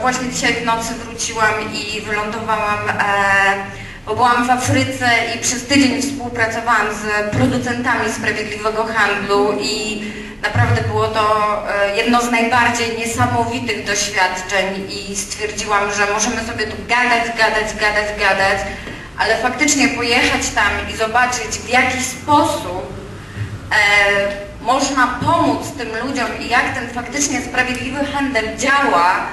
właśnie dzisiaj w nocy wróciłam i wylądowałam, e, bo byłam w Afryce i przez tydzień współpracowałam z producentami sprawiedliwego handlu i naprawdę było to e, jedno z najbardziej niesamowitych doświadczeń i stwierdziłam, że możemy sobie tu gadać, gadać, gadać, gadać, ale faktycznie pojechać tam i zobaczyć w jaki sposób e, można pomóc tym ludziom i jak ten faktycznie sprawiedliwy handel działa.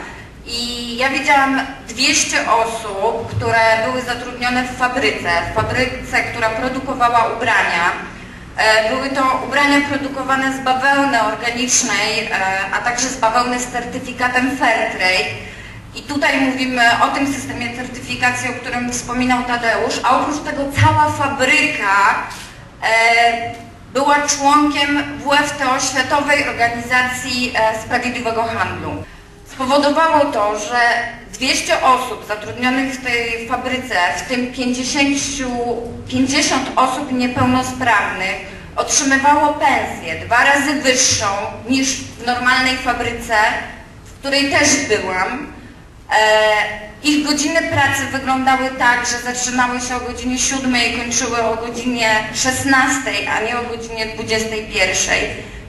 I ja widziałam 200 osób, które były zatrudnione w fabryce, w fabryce, która produkowała ubrania. E, Były to ubrania produkowane z bawełny organicznej, e, a także z bawełny z certyfikatem Fairtrade. I tutaj mówimy o tym systemie certyfikacji, o którym wspominał Tadeusz, a oprócz tego cała fabryka e, była członkiem WFTO, Światowej Organizacji Sprawiedliwego Handlu. Spowodowało to, że 200 osób zatrudnionych w tej fabryce, w tym 50, 50 osób niepełnosprawnych, otrzymywało pensję dwa razy wyższą niż w normalnej fabryce, w której też byłam. E, Ich godziny pracy wyglądały tak, że zaczynały się o godzinie 7 i kończyły o godzinie 16, a nie o godzinie 21.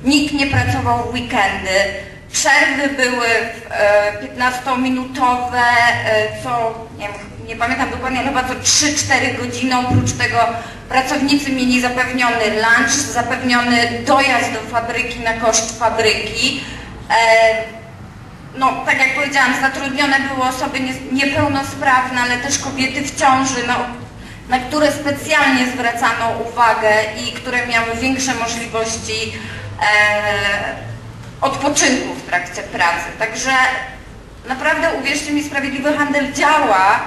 Nikt nie pracował w weekendy. Przerwy były e, 15-minutowe, e, co nie, nie pamiętam dokładnie, chyba co 3-4 godziny. Oprócz tego pracownicy mieli zapewniony lunch, zapewniony dojazd do fabryki na koszt fabryki. E, no, tak jak powiedziałam, zatrudnione były osoby nie- niepełnosprawne, ale też kobiety w ciąży, no, na które specjalnie zwracano uwagę i które miały większe możliwości e, odpoczynku trakcie pracy. Także naprawdę uwierzcie mi, sprawiedliwy handel działa